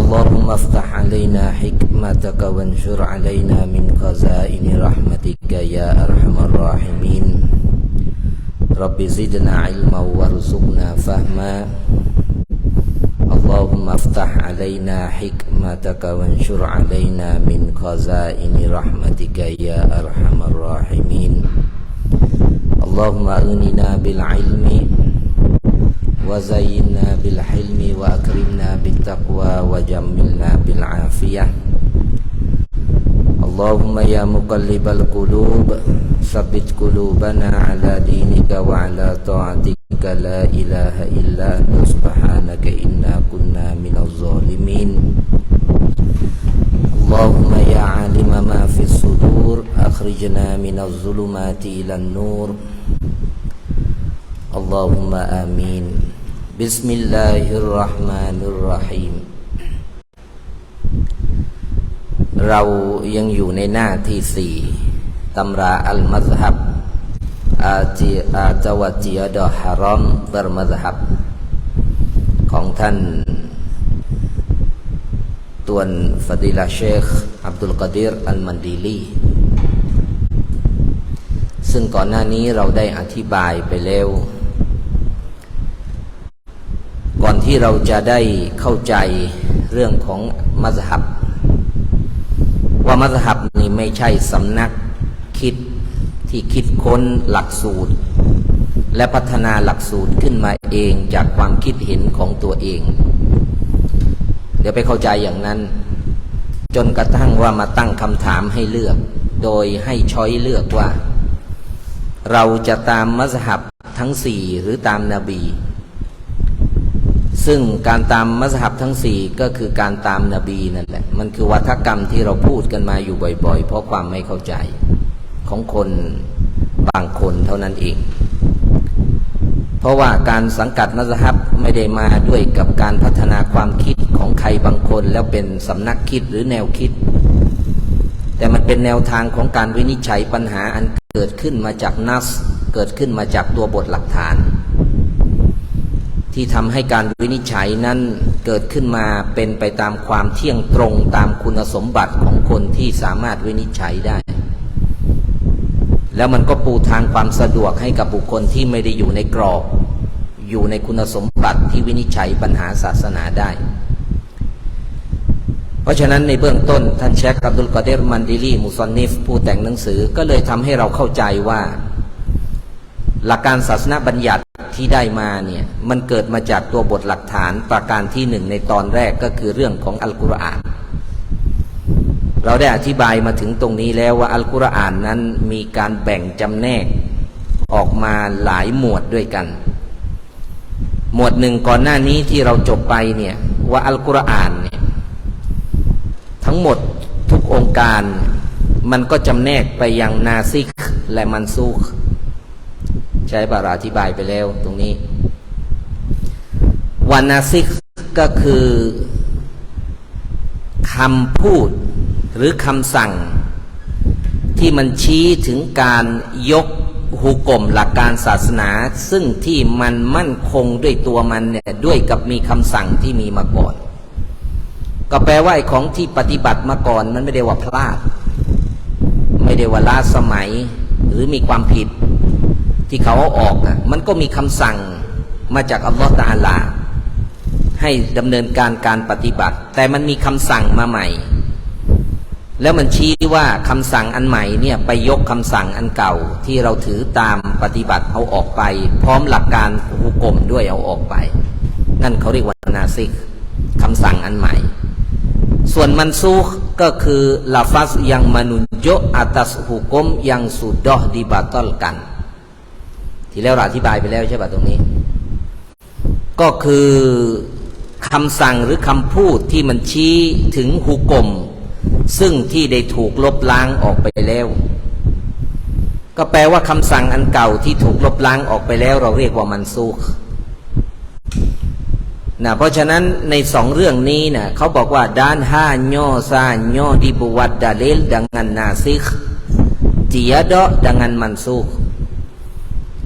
اللهم افتح علينا حكمتك وانشر علينا من خزائن رحمتك يا أرحم الراحمين. رب زدنا علما وارزقنا فهما. اللهم افتح علينا حكمتك وانشر علينا من خزائن رحمتك يا أرحم الراحمين. اللهم أغننا بالعلم وزينا بالحلم وأكرمنا بالتقوى وجملنا بالعافية. اللهم يا مقلب القلوب ثبت قلوبنا على دينك وعلى طاعتك. لا إله إلا أنت سبحانك إنا كنا من الظالمين. اللهم يا عالم ما في الصدور أخرجنا من الظلمات إلى النور. اللهم آمين. بسم الله الرحمن الرحيم เรายังอยู่ในหน้าที่สี่ตำราอัลมัซฮับอาจีอาจาวจียดอฮารอมเบอร์มัซฮับ ของท่านตวนฟาดิลาเชคอับดุลกาดีรอัลมันดีลี ซึ่งก่อนหน้านี้เราได้อธิบายไปแล้ว ที่เราจะได้เข้าใจเรื่องของมัซฮับ ว่ามัซฮับนี่ไม่ใช่สำนักคิดที่คิดค้นหลักสูตร และพัฒนาหลักสูตรขึ้นมาเองจากความคิดเห็นของตัวเอง เดี๋ยวไปเข้าใจอย่างนั้น จนกระทั่งว่ามาตั้งคำถามให้เลือก โดยให้ช้อยเลือกว่า เราจะตามมัซฮับทั้งสี่หรือตามนาบี ซึ่งการตามมัซฮับทั้งสี่ก็คือการตามนาบีนั่นแหละ มันคือวัฒกรรมที่เราพูดกันมาอยู่บ่อยๆ เพราะความไม่เข้าใจของคนบางคนเท่านั้นเอง เพราะว่าการสังกัดมัซฮับไม่ได้มาด้วยกับการพัฒนาความคิดของใครบางคนแล้วเป็นสำนักคิดหรือแนวคิด แต่มันเป็นแนวทางของการวินิจฉัยปัญหาอันเกิดขึ้นมาจากนัส เกิดขึ้นมาจากตัวบทหลักฐาน ที่ทำให้การวินิจฉัยนั้นเกิดขึ้นมาเป็นไปตามความเที่ยงตรงตามคุณสมบัติของคนที่สามารถวินิจฉัยได้ แล้วมันก็ปูทางความสะดวกให้กับบุคคลที่ไม่ได้อยู่ในกรอบ อยู่ในคุณสมบัติที่วินิจฉัยปัญหาศาสนาได้ เพราะฉะนั้นในเบื้องต้นท่านเชคอับดุลกอเดรมันดิลีมุซอนนิฟผู้แต่งหนังสือก็เลยทำให้เราเข้าใจว่า หลักการศาสนาบัญญัติ ที่ได้มาเนี่ยมันเกิดมาจากตัวบทหลักฐานประการที่หนึ่งในตอนแรกก็คือเรื่องของอัลกุรอาน เราได้อธิบายมาถึงตรงนี้แล้วว่าอัลกุรอานนั้นมีการแบ่งจำแนกออกมาหลายหมวดด้วยกัน หมวดหนึ่งก่อนหน้านี้ที่เราจบไปเนี่ยว่าอัลกุรอานเนี่ยทั้งหมดทุกองค์การมันก็จำแนกไปยังนาซิกและมันซูก ใช้บาราอธิบายไปแล้วตรงนี้วานาซิกก็คือคำพูดหรือคำสั่ง ที่มันชี้ถึงการยกหุกลมหลักการศาสนา ซึ่งที่มันมั่นคงด้วยตัวมันเนี่ยด้วยกับมีคำสั่งที่มีมาก่อน ก็แปลว่าไอ้ของที่ปฏิบัติมาก่อนมันไม่ได้ว่าพลาด ไม่ได้ว่าล้าสมัยหรือมีความผิด ที่เขาเอาออกอะมันก็มีคำสั่งมาจากอัลลอฮฺตาลา ให้ดำเนินการการปฏิบัติ แต่มันมีคำสั่งมาใหม่ แล้วมันชี้ว่าคำสั่งอันใหม่เนี่ยไปยกคำสั่งอันเก่าที่เราถือตามปฏิบัติเอาออกไป พร้อมหลักการฮุกกลมด้วยเอาออกไป นั่นเขาเรียกว่านาซิกคำสั่งอันใหม่ ส่วนมันซูกก็คือลาฟัสยังมนุนโยอัตัสหุกมยังสุดดอดีบาตอลกัน ที่แล้วเราอธิบายไปแล้วใช่ป่ะตรงนี้ ก็คือคำสั่งหรือคำพูดที่มันชี้ถึงหุกกลมซึ่งที่ได้ถูกลบล้างออกไปแล้ว ก็แปลว่าคำสั่งอันเก่าที่ถูกลบล้างออกไปแล้ว เราเรียกว่ามันซูกนะเพราะฉะนั้นในสองเรื่องนี้นะเขาบอกว่าด้านห้าย่อซาย่อดิบวัดดาเลลดังนันนาซิกจียดะดังนันมันซูก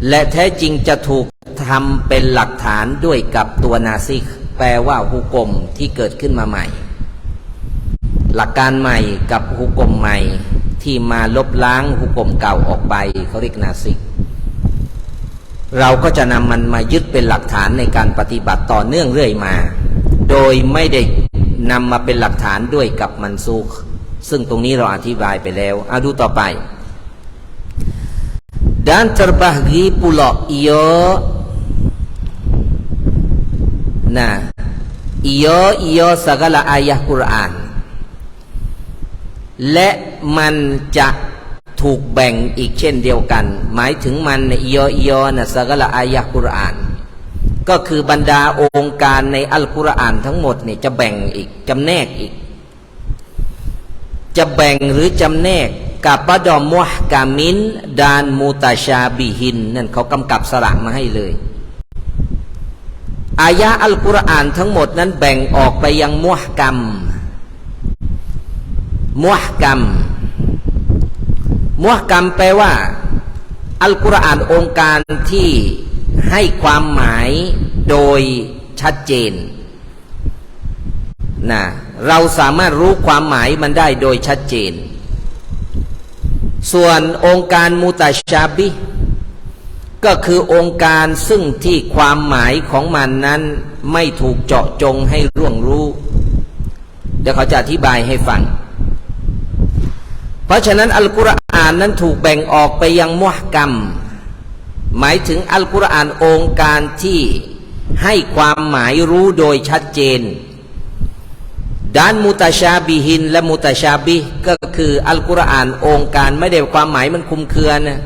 และแท้จริงจะถูกทำเป็นหลักฐานด้วยกับตัวนาซิก แปลว่าฮุกกลมที่เกิดขึ้นมาใหม่ หลักการใหม่กับฮุกกลมใหม่ที่มาลบล้างฮุกกลมเก่าออกไปเขาเรียกนาซิก เราก็จะนำมันมายึดเป็นหลักฐานในการปฏิบัติต่อเนื่องเรื่อยมา โดยไม่ได้นำมาเป็นหลักฐานด้วยกับมันซูกซึ่งตรงนี้เราอธิบายไปแล้วเอาดูต่อไป dan terbahagi pula ia nah ia ia segala ayat Quran และมันจะถูกแบ่งอีกเช่นเดียวกัน หมายถึงมันอียอียนะสกละอายะกุรอาน ก็คือบรรดาองค์การในอัลกุรอานทั้งหมดเนี่ยจะแบ่งอีกจำแนกอีก จะแบ่งหรือจำแนก กับปะดอมวะกามินดานมูตาชาบิหินนั่นเขากำกับสระมาให้เลย อายะอัลกุรอานทั้งหมดนั้นแบ่งออกไปยังมวกรรมมวกรรมมวกรรมแปลว่า อัลกุรอานองค์การที่ให้ความหมายโดยชัดเจนนะเราสามารถรู้ความหมายมันได้โดยชัดเจน ส่วนองค์การมุตาชาบิก็คือองค์การซึ่งที่ความหมายของมันนั้นไม่ถูกเจาะจงให้ร่วงรู้ เดี๋ยวเขาจะอธิบายให้ฟัง เพราะฉะนั้นอัลกุรอานนั้นถูกแบ่งออกไปยังมุฮกรรมหมายถึงอัลกุรอานองค์การที่ให้ความหมายรู้โดยชัดเจน ด้านมุตชาบิหิน และมุตชาบิก็คืออัลกุรอานองค์การไม่ได้ความหมายมันคุมเครือนะ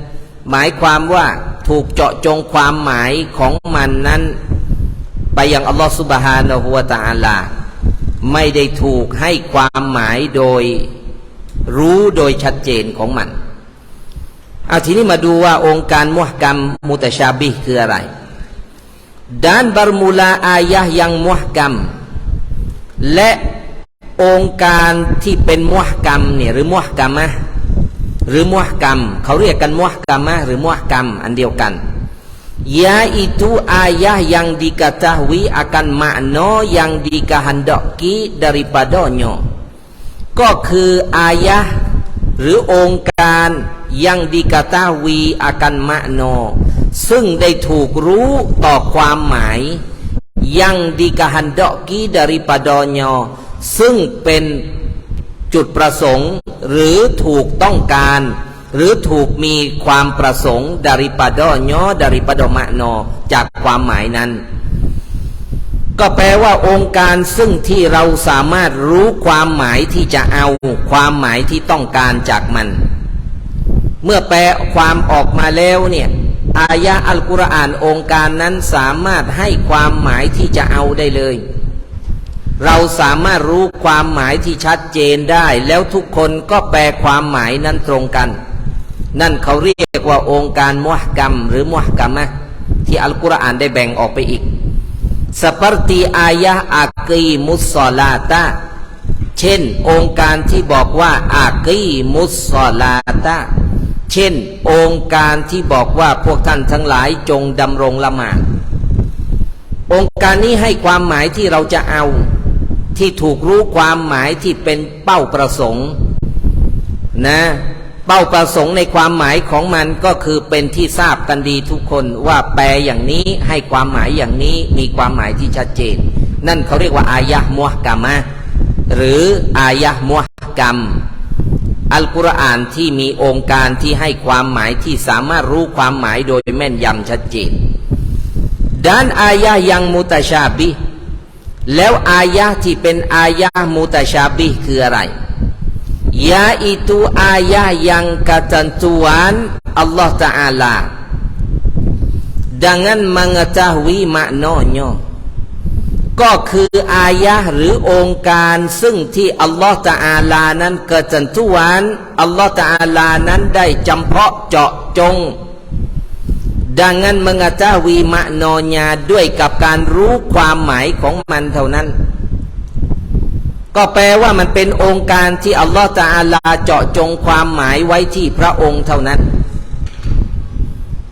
หมายความว่าถูกเจาะจงความหมายของมันนั้น ไปยังอัลลอฮฺสุบฮานะฮุวาตาลาไม่ได้ถูกให้ความหมายโดยรู้โดยชัดเจนของมันเอาทีนี้มาดูว่าองค์การมุฮกรรมมุตชาบิคืออะไร dan bermula ayah yang muhkam และ องค์การที่เป็นมุฮกรรมเนี่ยหรือมุฮกรรมะหรือมุฮกรรม เขาเรียกกันมุฮกรรมะหรือมุฮกรรมอันเดียวกัน yaitu ayah yang diketahui akan makna yang dikehendaki daripadanya ก็คืออายะหรือองค์การยังดีกาตาวีอากันมะโน ซึ่งได้ถูกรู้ต่อความหมายยังดีกาฮันดอกีดาริปดอนอ ซึ่งเป็นจุดประสงค์ หรือถูกต้องการ หรือถูกมีความประสงค์ดาริปดอนอดาริปดมะโนจากความหมายนั้น ก็แปลว่าองค์การซึ่งที่เราสามารถรู้ความหมายที่จะเอา ความหมายที่ต้องการจากมัน เมื่อแปลความออกมาแล้วเนี่ยอายะอัลกุรอานองค์การนั้นสามารถให้ความหมายที่จะเอาได้เลย เราสามารถรู้ความหมายที่ชัดเจนได้ แล้วทุกคนก็แปลความหมายนั้นตรงกัน นั่นเขาเรียกว่าองค์การมุฮกรรมหรือมุฮกรรมะที่อัลกุรอานได้แบ่งออกไปอีก seperti ayah aqimus salata เช่น องค์การที่บอกว่าอากีมุสซอลาตาเช่น องค์การที่บอกว่าพวกท่านทั้งหลายจงดำรงละหมาดองค์การนี้ให้ความหมายที่เราจะเอา ที่ถูกรู้ความหมายที่เป็นเป้าประสงค์นะเป้าประสงค์ในความหมายของมันก็คือเป็นที่ทราบกันดีทุกคนว่าแปลอย่างนี้ให้ความหมายอย่างนี้มีความหมายที่ชัดเจน นั่นเขาเรียกว่าอายะมัวกรรมะหรืออายะมัวกรรม อัลกุรอานที่มีองค์การที่ให้ความหมายที่สามารถรู้ความหมายโดยแม่นยำชัดเจนด้านอายะยังมุตชาบิ แล้วอายะที่เป็นอายะมุตชาบิคืออะไร yaitu ayah yang ketentuan Allah Ta'ala dengan mengetahui maknanya ก็คืออายะหรือองค์การซึ่งที่อัลลอฮฺตาอาลานั้นเกิดจันทุวันอัลลอฮฺตาอาลานั้นได้จำเพาะเจาะจง ดังนั้นมงจาวีมะนอญาด้วยกับการรู้ความหมายของมันเท่านั้น ก็แปลว่ามันเป็นองค์การที่อัลลอฮฺตะอาลาเจาะจงความหมายไว้ที่พระองค์เท่านั้น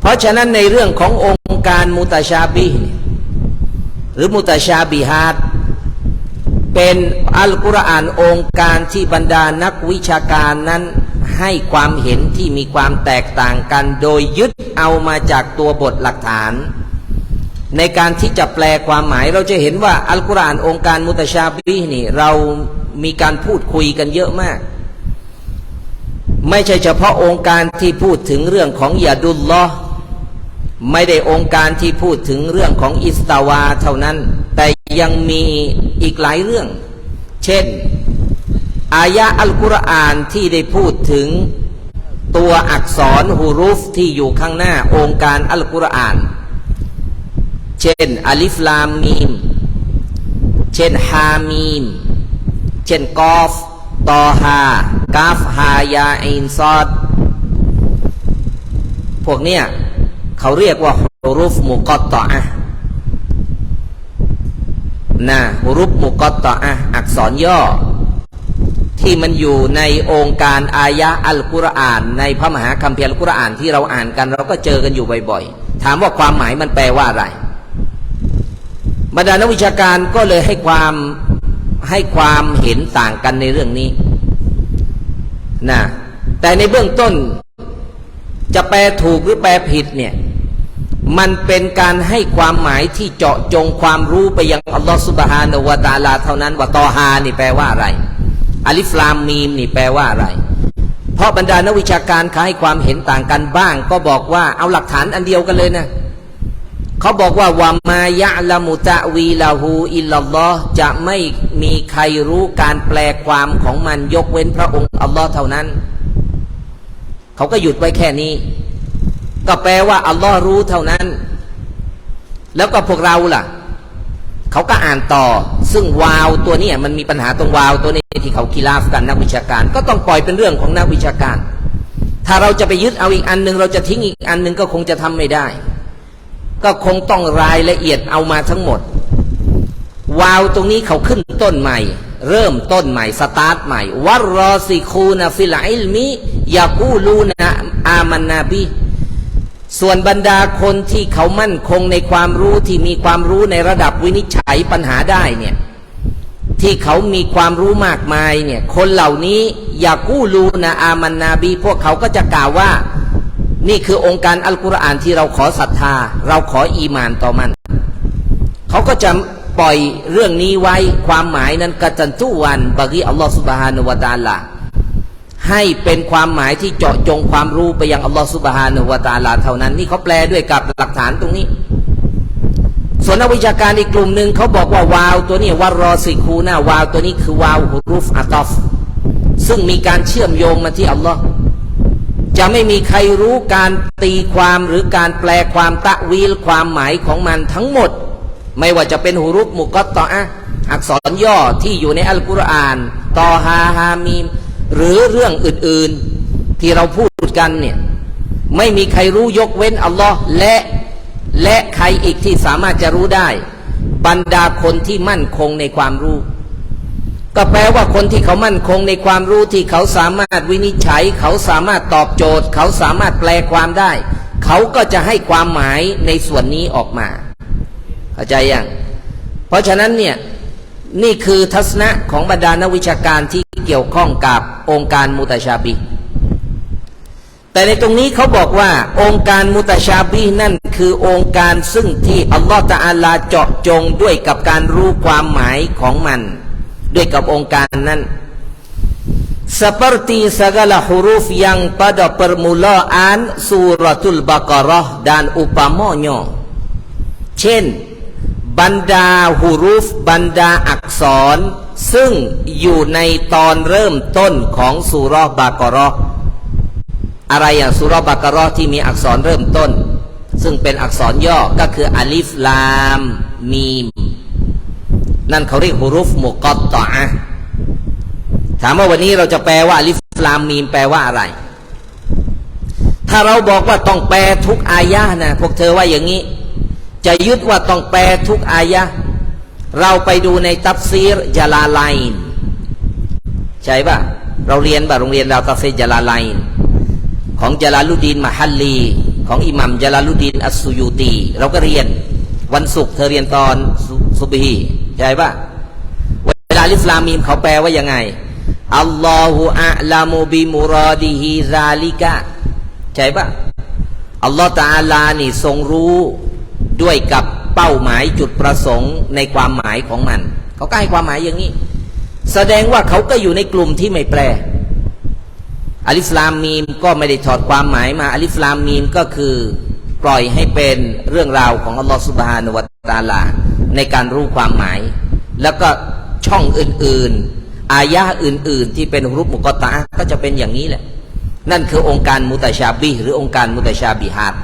เพราะฉะนั้นในเรื่องขององค์การมุตชาบีหรือมุตชาบิฮัดเป็นอัลกุรอานองค์การที่บรรดานักวิชาการนั้น ให้ความเห็นที่มีความแตกต่างกัน โดยยึดเอามาจากตัวบทหลักฐาน ในการที่จะแปลความหมายเราจะเห็นว่าอัลกุรอานองค์การมุตชาบีนี่เรามีการพูดคุยกันเยอะมาก ไม่ใช่เฉพาะองค์การที่พูดถึงเรื่องของยาดุลลอฮ์ไม่ได้องค์การที่พูดถึงเรื่องของอิสตาวาเท่านั้น แต่ยังมีอีกหลายเรื่อง เช่น อายะอัลกุรอานที่ได้พูดถึงตัวอักษรฮูรุฟที่อยู่ข้างหน้าองค์การอัลกุรอาน เช่นอัลิฟลามมีม เช่นฮามีม เช่นกอฟตอฮากาฟฮายาอินซอดพวกเนี้ยเขาเรียกว่าฮุรุฟมุกอตตออะนะฮุรุฟมุกอตตอะอักษรย่อ ที่มันอยู่ในองค์การอายะอัลกุรอาน ในพระมหาคัมภีร์อัลกุรอานที่เราอ่านกัน เราก็เจอกันอยู่บ่อยๆ ถามว่าความหมายมันแปลว่าอะไรบรรดานักวิชาการก็เลยให้ความให้ความเห็นต่างกันในเรื่องนี้นะแต่ในเบื้องต้นจะแปลถูกหรือแปลผิดเนี่ยมันเป็นการให้ความหมายที่เจาะจงความรู้ไปยังอัลลอฮฺสุบฮานาวะตาลาเท่านั้นว่าตอฮานี่แปลว่าอะไร อัลิฟลามมีมนี่แปลว่าอะไร เพราะบรรดานักวิชาการเขาให้ความเห็นต่างกันบ้าง ก็บอกว่าเอาหลักฐานอันเดียวกันเลยนะเขาบอกว่าวามายะละมุตะวีลาหูอิลลัลลอฮ์จะไม่มีใครรู้การแปลความของมันยกเว้นพระองค์อัลลอฮ์เท่านั้น เขาก็หยุดไว้แค่นี้ ก็แปลว่าอัลลอฮ์รู้เท่านั้น แล้วก็พวกเราล่ะ เขาก็อ่านต่อ ซึ่งวาวตัวนี้มันมีปัญหาตรงวาวตัวนี้ที่เขาคีราฟกันนักวิชาการ ก็ต้องปล่อยเป็นเรื่องของนักวิชาการ ถ้าเราจะไปยึดเอาอีกอันหนึ่งเราจะทิ้งอีกอันหนึ่งก็คงจะทำไม่ได้ ก็คงต้องรายละเอียดเอามาทั้งหมด วาวตรงนี้เขาขึ้นต้นใหม่ เริ่มต้นใหม่สตาร์ทใหม่วัรอซิคูนฟิลอิลมิยากูลูนะอามันนาบี ส่วนบรรดาคนที่เขามั่นคงในความรู้ที่มีความรู้ในระดับวินิจฉัยปัญหาได้เนี่ยที่เขามีความรู้มากมายเนี่ยคนเหล่านี้อย่ากู้ลูนะอามันนาบี พวกเขาก็จะกล่าวว่า นี่คือองค์การอัลกุรอานที่เราขอศรัทธา เราขออีมานต่อมัน เขาก็จะปล่อยเรื่องนี้ไว้ความหมายนั้นกระจันทุวันบากีอัลลอฮฺสุบฮานุวะตาลา ให้เป็นความหมายที่เจาะจงความรู้ไปยังอัลลอฮฺสุบฮานุวะตาลาเท่านั้น นี่เขาแปลด้วยกับหลักฐานตรงนี้ ส่วนนักวิชาการอีกกลุ่มหนึ่งเขาบอกว่าวาวตัวนี้วารอสิคูนะวาวตัวนี้คือวาวฮุรุฟอัตอฟซึ่งมีการเชื่อมโยงมาที่อัลลอฮ์จะไม่มีใครรู้การตีความหรือการแปลความตะวีลความหมายของมันทั้งหมด ไม่ว่าจะเป็นฮุรุฟมุกตตออะอักษรย่อที่อยู่ในอัลกุรอาน ตอฮาฮามีม หรือเรื่องอื่นๆที่เราพูดกันเนี่ยไม่มีใครรู้ยกเว้นอัลลอฮ์และและใครอีกที่สามารถจะรู้ได้ บรรดาคนที่มั่นคงในความรู้ ก็แปลว่าคนที่เขามั่นคงในความรู้ที่เขาสามารถวินิจฉัย เขาสามารถตอบโจทย์ เขาสามารถแปลความได้ เขาก็จะให้ความหมายในส่วนนี้ออกมา เข้าใจยังเพราะฉะนั้นเนี่ย นี่คือทัศนะของบรรดานักวิชาการที่เกี่ยวข้องกับองค์การมุตชาบีแต่ในตรงนี้เขาบอกว่า องค์การมุตชาบีนั่นคือองค์การซึ่งที่อัลลอฮฺตะอาลาเจาะจงด้วยกับการรู้ความหมายของมัน ด้วยกับองค์การนั้น seperti segala huruf yang pada permulaan suratul Baqarah dan upamanya เช่น บรรดาหูรุฟบรรดาอักษร ซึ่งอยู่ในตอนเริ่มต้นของสุรบากรออะไรอย่างสุรบากรอที่มีอักษรเริ่มต้น ซึ่งเป็นอักษรย่อก็คืออัลิฟลามมีม นั่นเขาเรียกหูรุฟมุกอตตออะถามว่าวันนี้เราจะแปลว่าอัลิฟลามมีมแปลว่าอะไร ถ้าเราบอกว่าต้องแปลทุกอายะนะพวกเธอว่าอย่างนี้ จะยึดว่าต้องแปลทุกอายะ เราไปดูในตัฟซีรจาลาไลน์ใช่ปะเราเรียนแบบโรงเรียนเราตัฟซีรจาลาไลน์ของจาลาลุดีนมฮัลลี ของอิหมัมจาลาลุดีนอัสซุยูตี เราก็เรียนวันศุกร์เธอเรียนตอนซุบฮีใช่ปะเวลาอิสลามีมเขาแปลว่ายังไงอัลลอฮฺอะลามุบิมุรอดิฮิซาลิกะใช่ปะอัลลอฮฺตาอาลานี่ทรงรู้ ด้วยกับเป้าหมายจุดประสงค์ในความหมายของมัน เขาก็ให้ความหมายอย่างนี้ แสดงว่าเขาก็อยู่ในกลุ่มที่ไม่แปลอัลิสลามมีมก็ไม่ได้ถอดความหมายมาอัลิสลามมีมก็คือปล่อยให้เป็นเรื่องราวของอัลลอฮฺสุบฮานุวะตาลา ในการรู้ความหมาย แล้วก็ช่องอื่นๆ อายะอื่นๆ ที่เป็นรูปมุกตะก็จะเป็นอย่างนี้แหละ นั่นคือองค์การมุตชาบีหรือองค์การมุตชาบิฮัด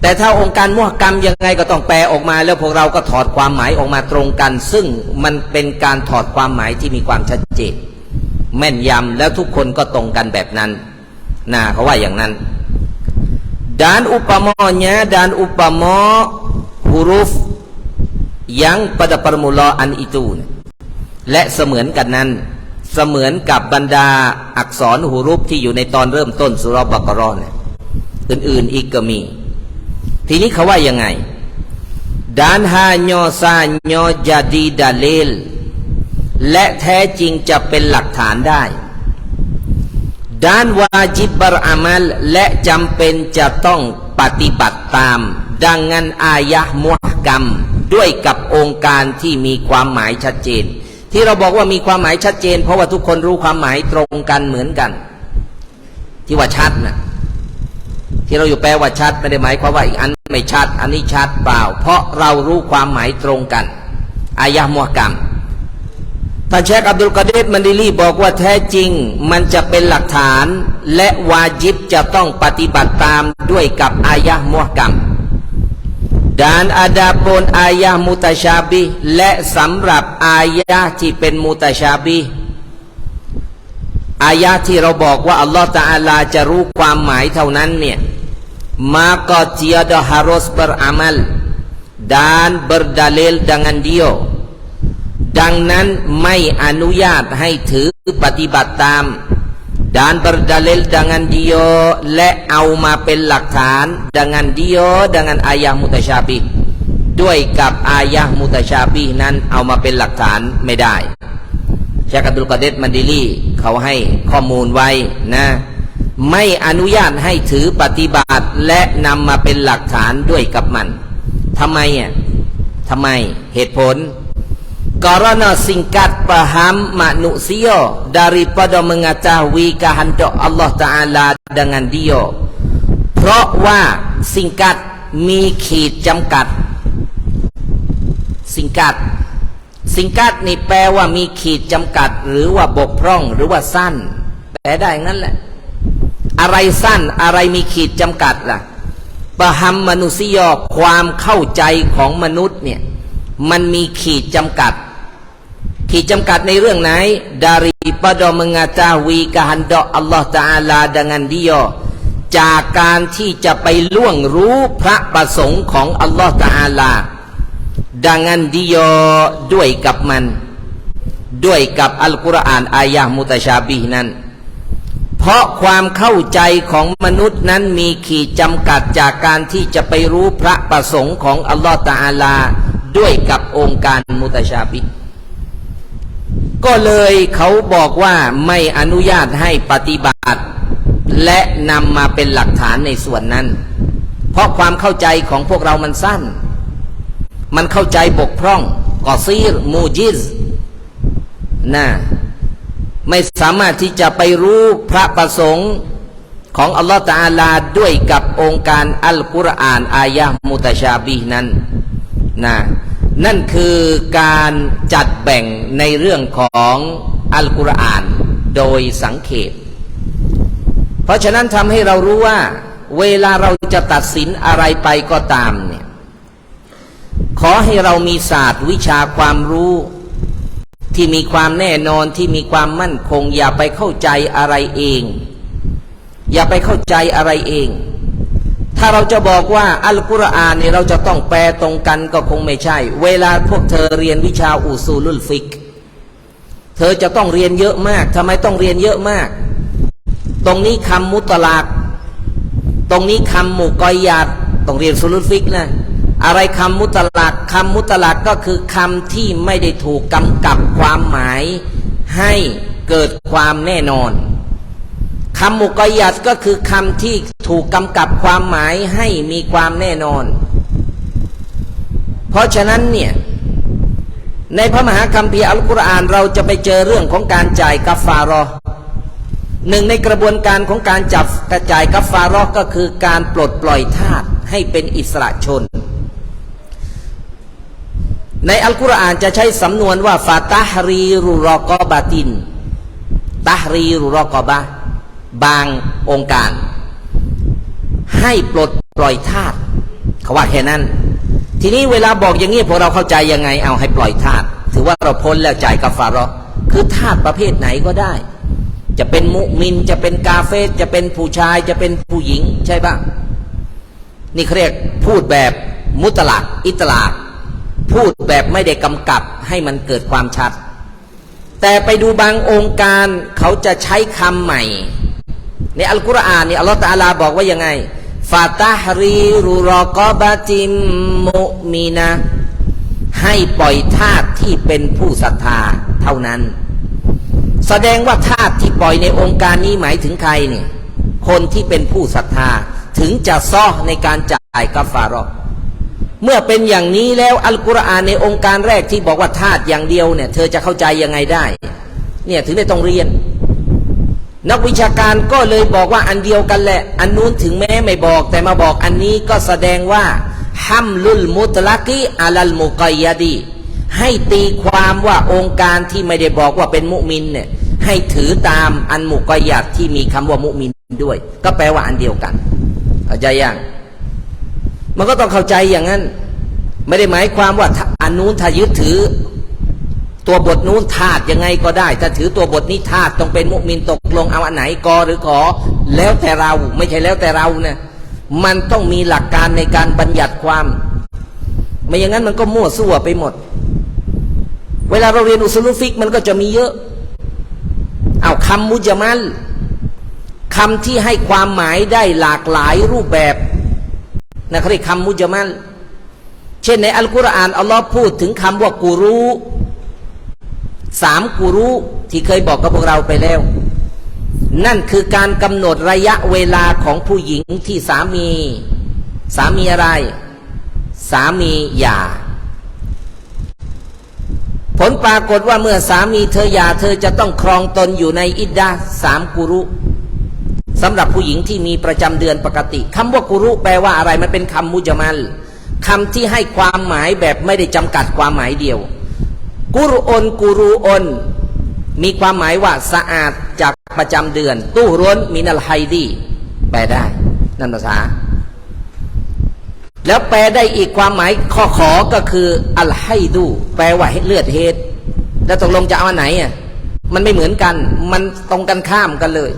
แต่ถ้าองค์การมุหกรรมยังไงก็ต้องแปลออกมา แล้วพวกเราก็ถอดความหมายออกมาตรงกัน ซึ่งมันเป็นการถอดความหมายที่มีความชัดเจนแม่นยำแล้วทุกคนก็ตรงกันแบบนั้นนะเขาว่าอย่างนั้น dan upamanya dan upama huruf yang pada permulaan itu และเสมือนกันนั้น เสมือนกับบรรดาอักษรหูรุปที่อยู่ในตอนเริ่มต้นสุรบกรอนเนี่ยอื่นๆอีกก็มี ทีนี้เขาว่ายังไง dan hanya sanyo jadi dalil และแท้จริงจะเป็นหลักฐานได้ด้านวาจิบบรอามัลและจำเป็นจะต้องปฏิบัติตาม ดังนั้นอายะมุฮกรรม ด้วยกับองค์การที่มีความหมายชัดเจน ที่เราบอกว่ามีความหมายชัดเจน เพราะว่าทุกคนรู้ความหมายตรงกันเหมือนกัน ที่ว่าชัดนะที่เราอยู่แปลว่าชัดไม่ได้หมายความว่าอีกอัน ไม่ชัด อันนี้ชัดเปล่า เพราะเรารู้ความหมายตรงกัน อายะมุฮกรรมท่านเชคอับดุลกเดตมันดิลีบอกว่าแท้จริง มันจะเป็นหลักฐานและวาจิบจะต้องปฏิบัติตามด้วยกับอายะมุฮกรรม dan adapun ayah mutasyabih และสำหรับอายะที่เป็นมุตชาบิอายะที่เราบอกว่าอัลลอฮฺตาอาลาจะรู้ความหมายเท่านั้นเนี่ย maka tiada harus beramal dan berdalil dengan dia ดังนั้นไม่อนุญาตให้ถือปฏิบัติตามดานบรดาเลลดังันดิโอและเอามาเป็นหลักฐานดังันดิโอดังันอายะมุตชาบีด้วยกับอายะมุตชาบีนั้นเอามาเป็นหลักฐานไม่ได้ชากัดุลกเดตมันดิลีเขาให้ข้อมูลไว้นะ ไม่อนุญาตให้ถือปฏิบัติและนำมาเป็นหลักฐานด้วยกับมันทำไมอะทำไมเหตุผล Karena singkat paham manusia daripada mengetahui kehendak Allah Ta'ala dengan dia เพราะว่าสิงกัดมีขีดจำกัด สิงกัด สิงกัดนี่แปลว่ามีขีดจำกัด หรือว่าบกพร่องหรือว่าสั้นแปลได้งั้นแหละ อะไรสั้นอะไรมีขีดจำกัดล่ะปะหัมมนุษยความเข้าใจของมนุษย์เนี่ยมันมีขีดจำกัด ขีดจำกัดในเรื่องไหน daripada mengetahui kehendak Allah Taala dengan dia จากการที่จะไปล่วงรู้พระประสงค์ของอัลลอฮฺตาอาลาดังนั้นดิยด้วยกับมัน ด้วยกับอัลกุรอานอายะมุตชาบีนั้น เพราะความเข้าใจของมนุษย์นั้นมีขีดจำกัดจากการที่จะไปรู้พระประสงค์ของอัลลอฮฺตาอาลา ด้วยกับองค์การมุตชาบีก็เลยเขาบอกว่าไม่อนุญาตให้ปฏิบัติ และนำมาเป็นหลักฐานในส่วนนั้น เพราะความเข้าใจของพวกเรามันสั้น มันเข้าใจบกพร่องกอซีรมูจิซนะ ไม่สามารถที่จะไปรู้พระประสงค์ของอัลลอฮฺตาลาด้วยกับองค์การอัลกุรอานอายะมุตชาบีนั้นนะนั่นคือการจัดแบ่งในเรื่องของอัลกุรอานโดยสังเขต เพราะฉะนั้นทำให้เรารู้ว่า เวลาเราจะตัดสินอะไรไปก็ตามเนี่ยขอให้เรามีศาสตร์วิชาความรู้ ที่มีความแน่นอนที่มีความมั่นคง อย่าไปเข้าใจอะไรเอง อย่าไปเข้าใจอะไรเอง ถ้าเราจะบอกว่าอัลกุรอานเนี่ยเราจะต้องแปลตรงกันก็คงไม่ใช่ เวลาพวกเธอเรียนวิชาอูซูลุลฟิก เธอจะต้องเรียนเยอะมากทำไมต้องเรียนเยอะมาก ตรงนี้คำมุตลาก ตรงนี้คำหมู่กอยาดต้องเรียนสุลุลฟิกนะ อะไรคำมุตลักคำมุตลักก็คือคำที่ไม่ได้ถูกกำกับความหมาย ให้เกิดความแน่นอนคำมุกยัดก็คือคำที่ถูกกำกับความหมายให้มีความแน่นอน เพราะฉะนั้นเนี่ยในพระมหาคัมภีร์อัลกุรอานเราจะไปเจอเรื่องของการจ่ายกัฟฟารอหนึ่งในกระบวนการของการจับกระจายกัฟฟารอก็คือการปลดปล่อยทาสให้เป็นอิสระชน ในอัลกุรอานจะใช้สำนวนว่าฟาตาฮรีรุรอกอบาตินตาฮรีรุรอกอบาบางองค์การ ให้ปลดปล่อยทาสเขาว่าแค่นั้น ทีนี้เวลาบอกอย่างนี้พวกเราเข้าใจยังไงเอาให้ปล่อยทาสถือว่าเราพ้นแล้วจ่ายกัฟฟารอคือทาสประเภทไหนก็ได้ จะเป็นมุมินจะเป็นกาเฟสจะเป็นผู้ชายจะเป็นผู้หญิงใช่ปะนี่เขาเรียกพูดแบบมุตลักอิตลาก พูดแบบไม่ได้กำกับให้มันเกิดความชัด แต่ไปดูบางองค์การเขาจะใช้คำใหม่ ในอัลกุรอานนี่อัลลอฮฺตะอาลาบอกว่ายังไงฟาตาฮรีรูรอกอบาจิมมุมีนะให้ปล่อยทาสที่เป็นผู้ศรัทธาเท่านั้น แสดงว่าทาสที่ปล่อยในองค์การนี้หมายถึงใครเนี่ยคนที่เป็นผู้ศรัทธาถึงจะซ้อในการจ่ายกัฟฟารอ เมื่อเป็นอย่างนี้แล้วอัลกุรอานในองค์การแรกที่บอกว่าทาสอย่างเดียวเนี่ย เธอจะเข้าใจยังไงได้ เนี่ยถึงได้ต้องเรียน นักวิชาการก็เลยบอกว่าอันเดียวกันแหละ อันนู้นถึงแม้ไม่บอก แต่มาบอกอันนี้ก็แสดงว่าฮัมลุลมุตลักีอัลลมุกอยดี ให้ตีความว่าองค์การที่ไม่ได้บอกว่าเป็นมุมินเนี่ยให้ถือตามอันมุกอยัดที่มีคำว่ามุมินด้วย ก็แปลว่าอันเดียวกันเข้าใจยัง มันก็ต้องเข้าใจอย่างนั้น ไม่ได้หมายความว่าอันนู้นถ้ายึดถือ ตัวบทนู้นธาตุยังไงก็ได้ ถ้าถือตัวบทนี้ธาตุต้องเป็นมุมินตกลงเอาอันไหนกอหรือขอ แล้วแต่เราไม่ใช่แล้วแต่เรานะมันต้องมีหลักการในการบัญญัติความ ไม่อย่างนั้นมันก็มั่วซั่วไปหมด เวลาเราเรียนอุสลุฟิกมันก็จะมีเยอะ เอาคำมุจมัลคำที่ให้ความหมายได้หลากหลายรูปแบบ นะเขาเรียกคำมุจมัลเช่นในอัลกุรอานอัลลอฮ์พูดถึงคำว่ากูรู้สามกูรู้ที่เคยบอกกับพวกเราไปแล้ว นั่นคือการกำหนดระยะเวลาของผู้หญิงที่สามี สามีอะไร สามีหย่า ผลปรากฏว่าเมื่อสามีเธอหย่าเธอจะต้องครองตนอยู่ในอิดดาสามกุรุ สำหรับผู้หญิงที่มีประจำเดือนปกติคำว่ากุรุแปลว่าอะไรมันเป็นคำมุจมัลคำที่ให้ความหมายแบบไม่ได้จำกัดความหมายเดียว กุรุอนกุรุอนมีความหมายว่าสะอาดจากประจำเดือน ตู้ร้นมินัลไฮดีแปลได้ นั่นภาษา แล้วแปลได้อีกความหมายข้อขอก็คืออัลไฮดู แปลว่าเลือดเฮดแล้วตกลงจะเอาอันไหนอะมันไม่เหมือนกัน มันตรงกันข้ามกันเลย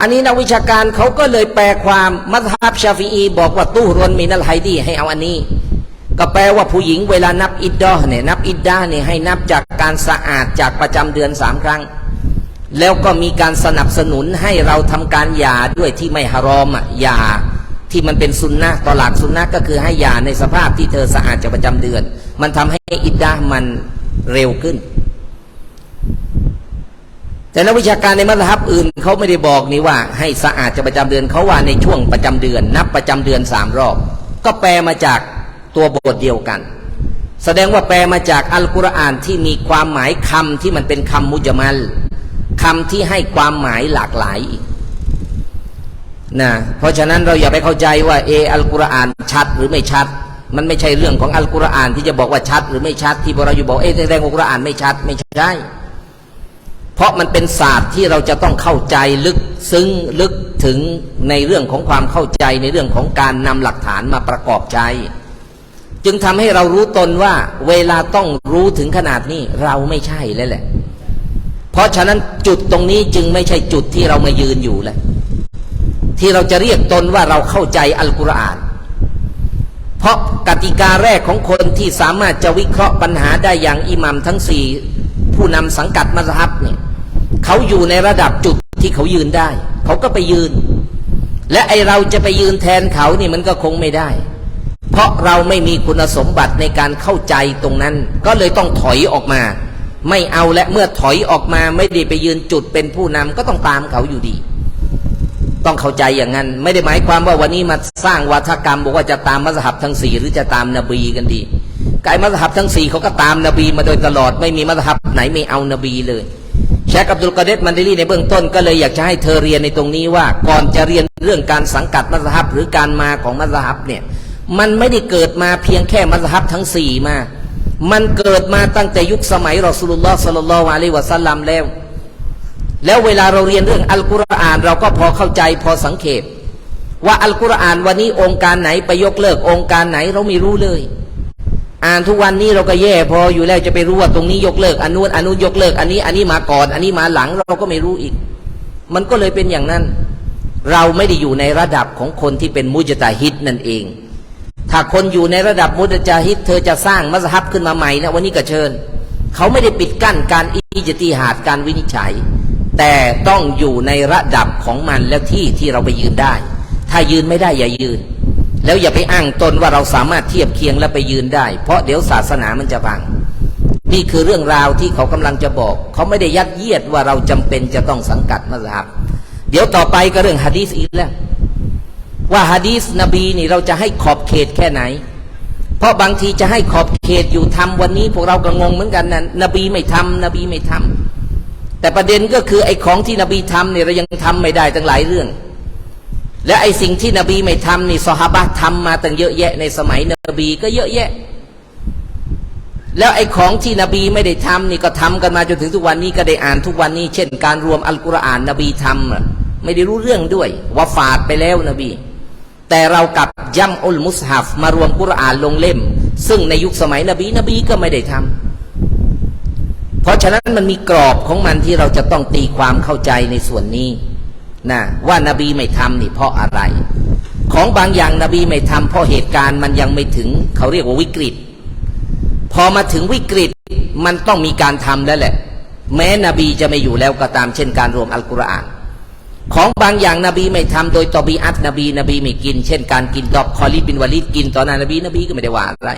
อันนี้นักวิชาการเขาก็เลยแปลความมัทฮับชาฟีอีบอกว่าตู้รนมินัลไฮดีให้เอาอันนี้ ก็แปลว่าผู้หญิงเวลานับอิดดอเนี่ยนับอิดดาเนี่ยให้นับจากการสะอาดจากประจำเดือนสามครั้ง แล้วก็มีการสนับสนุนให้เราทำการหย่าด้วยที่ไม่ฮารอมอะหย่าที่มันเป็นสุนนะตอหลักสุนนะก็คือให้หย่าในสภาพที่เธอสะอาดจากประจำเดือน มันทำให้อิดดามันเร็วขึ้น แต่นักวิชาการในมัธยมอื่นเขาไม่ได้บอกนี่ว่า ให้สะอาดจากประจำเดือนเขาว่าในช่วงประจำเดือน นับประจำเดือนสามรอบ ก็แปลมาจากตัวบทเดียวกัน แสดงว่าแปลมาจากอัลกุรอานที่มีความหมายคำที่มันเป็นคำมุจมัลคำที่ให้ความหมายหลากหลายอีกนะเพราะฉะนั้นเราอย่าไปเข้าใจว่าเออัลกุรอานชัดหรือไม่ชัด มันไม่ใช่เรื่องของอัลกุรอานที่จะบอกว่าชัด หรือไม่ชัดที่พวกเราอยู่บอกเอแสดงอัลกุรอานไม่ชัดไม่ใช่ เพราะมันเป็นศาสตร์ที่เราจะต้องเข้าใจลึกซึ้งลึกถึงในเรื่องของความเข้าใจในเรื่องของการนำหลักฐานมาประกอบใจ จึงทำให้เรารู้ตนว่าเวลาต้องรู้ถึงขนาดนี้เราไม่ใช่แล้วแหละ เพราะฉะนั้นจุดตรงนี้จึงไม่ใช่จุดที่เรามายืนอยู่เลยที่เราจะเรียกตนว่าเราเข้าใจอัลกุรอานเพราะกติกาแรกของคนที่สามารถจะวิเคราะห์ปัญหาได้อย่างอิหมัมทั้งสี่ ผู้นำสังกัดมัสฮับเนี่ยเขาอยู่ในระดับจุดที่เขายืนได้ เขาก็ไปยืน และไอเราจะไปยืนแทนเขานี่มันก็คงไม่ได้ เพราะเราไม่มีคุณสมบัติในการเข้าใจตรงนั้น ก็เลยต้องถอยออกมา ไม่เอาและเมื่อถอยออกมาไม่ได้ไปยืนจุดเป็นผู้นำก็ต้องตามเขาอยู่ดี ต้องเข้าใจอย่างนั้น ไม่ได้หมายความว่าวันนี้มาสร้างวัฒกรรมบอกว่าจะตามมัสฮับทั้งสี่หรือจะตามนบีกันดี กายมัสฮับทั้งสี่เขาก็ตามนบีมาโดยตลอดไม่มีมัสฮับไหนไม่เอานบีเลยเชคอับดุลกาเดตมันเดลีในเบื้องต้นก็เลยอยากจะให้เธอเรียนในตรงนี้ว่า ก่อนจะเรียนเรื่องการสังกัดมัสฮับหรือการมาของมัสฮับเนี่ยมันไม่ได้เกิดมาเพียงแค่มัสฮับทั้งสี่มา มันเกิดมาตั้งแต่ยุคสมัยรอสุลลอฮ์สัลลัลลอฮุอะลัยฮิวะสัลลัมแล้ว แล้วเวลาเราเรียนเรื่องอัลกุรอาน เราก็พอเข้าใจพอสังเขปว่าอัลกุรอานวันนี้องค์การไหนไปยกเลิกองค์การไหนเราไม่รู้เลย อ่านทุกวันนี้เราก็แย่พออยู่แล้วจะไปรู้ว่าตรงนี้ยกเลิกอันนู้นอันนู้นยกเลิก อันนี้ อันนี้มาก่อน อันนี้มาหลังเราก็ไม่รู้อีก มันก็เลยเป็นอย่างนั้น เราไม่ได้อยู่ในระดับของคนที่เป็นมุจตาฮิดนั่นเอง ถ้าคนอยู่ในระดับมุตจาฮิดเธอจะสร้างมัสฮับขึ้นมาใหม่นะวันนี้ก็เชิญ เขาไม่ได้ปิดกั้นการอิจติหาดการวินิจฉัย แต่ต้องอยู่ในระดับของมันและที่ที่เราไปยืนได้ ถ้ายืนไม่ได้อย่ายืน แล้วอย่าไปอ้างตนว่าเราสามารถเทียบเคียงและไปยืนได้ เพราะเดี๋ยวศาสนามันจะพัง นี่คือเรื่องราวที่เขากำลังจะบอก เขาไม่ได้ยัดเยียดว่าเราจำเป็นจะต้องสังกัดมัสฮับ เดี๋ยวต่อไปก็เรื่องฮะดีษอีกแล้ว ว่าฮะดีษนบีนี่เราจะให้ขอบเขตแค่ไหน เพราะบางทีจะให้ขอบเขตอยู่ทำวันนี้พวกเราก็งงเหมือนกันนะนบีไม่ทำนบีไม่ทำแต่ประเด็นก็คือไอ้ของที่นบีทำเนี่ยเรายังทำไม่ได้ตั้งหลายเรื่อง และไอ้สิ่งที่นบีไม่ทำนี่ซอฮาบะทำมาตั้งเยอะแยะในสมัยนบีก็เยอะแยะ แล้วไอ้ของที่นบีไม่ได้ทำนี่ก็ทำกันมาจนถึงทุกวันนี้ก็ได้อ่านทุกวันนี้ เช่น การรวมอัลกุรอานนบีทำไม่ได้รู้เรื่องด้วยว่าฝาดไปแล้วนบี แต่เรากลับย่ำอุลมุสฮัฟมารวมกุรอานลงเล่ม ซึ่งในยุคสมัยนบีนบีก็ไม่ได้ทำเพราะฉะนั้นมันมีกรอบของมันที่เราจะต้องตีความเข้าใจในส่วนนี้ นะว่านาบีไม่ทำนี่เพราะอะไร ของบางอย่างนบีไม่ทำเพราะเหตุการณ์มันยังไม่ถึงเขาเรียกว่าวิกฤต พอมาถึงวิกฤตมันต้องมีการทำแล้วแหละ แม้นบีจะไม่อยู่แล้วก็ตามเช่นการรวมอัลกุรอานของบางอย่างนบีไม่ทำโดยตอบีอัตนบี นบีไม่กิน เช่นการกินดอกคอลิบินวาลิดกินตอนนั้นนบีนบีก็ไม่ได้ว่าอะไร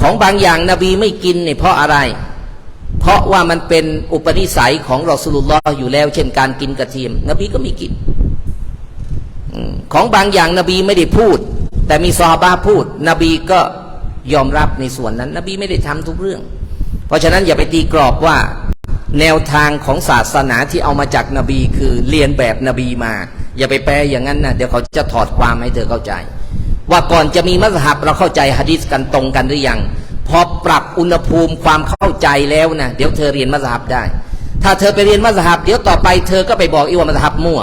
ของบางอย่างนบีไม่กินเนี่ยเพราะอะไร เพราะว่ามันเป็นอุปนิสัยของรอสุลลอฮ์อยู่แล้ว เช่นการกินกระเทียม นบีก็ไม่กินของบางอย่างนบีไม่ได้พูด แต่มีซอฮาบะห์พูด นบีก็ยอมรับในส่วนนั้น นบีไม่ได้ทำทุกเรื่อง เพราะฉะนั้นอย่าไปตีกรอบว่า แนวทางของศาสนาที่เอามาจากนบีคือเรียนแบบนบีมา อย่าไปแปลอย่างนั้นนะเดี๋ยวเขาจะถอดความให้เธอเข้าใจ ว่าก่อนจะมีมัสฮับเราเข้าใจฮะดิษกันตรงกันหรือยัง พอปรับอุณหภูมิความเข้าใจแล้วนะเดี๋ยวเธอเรียนมัสฮับได้ ถ้าเธอไปเรียนมัสฮับเดี๋ยวต่อไปเธอก็ไปบอกอีว่ามัสฮับมั่ว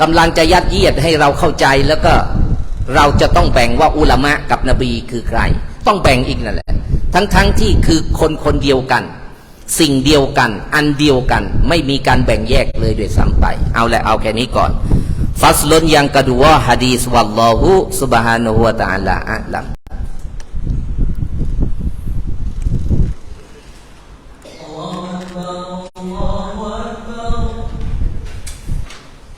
กำลังจะยัดเยียดให้เราเข้าใจแล้วก็เราจะต้องแบ่งว่าอุลามะกับนบีคือใคร ต้องแบ่งอีกนั่นแหละ ทั้งๆทที่คือคนคนเดียวกัน สิ่งเดียวกัน อันเดียวกัน ไม่มีการแบ่งแยกเลยด้วยซ้ำไป เอาแหละเอาแค่นี้ก่อน ฟัสลนยังกระดูวฮะดีสวัลลอฮุสุบฮานะฮูวะตะอาลาอัลลัม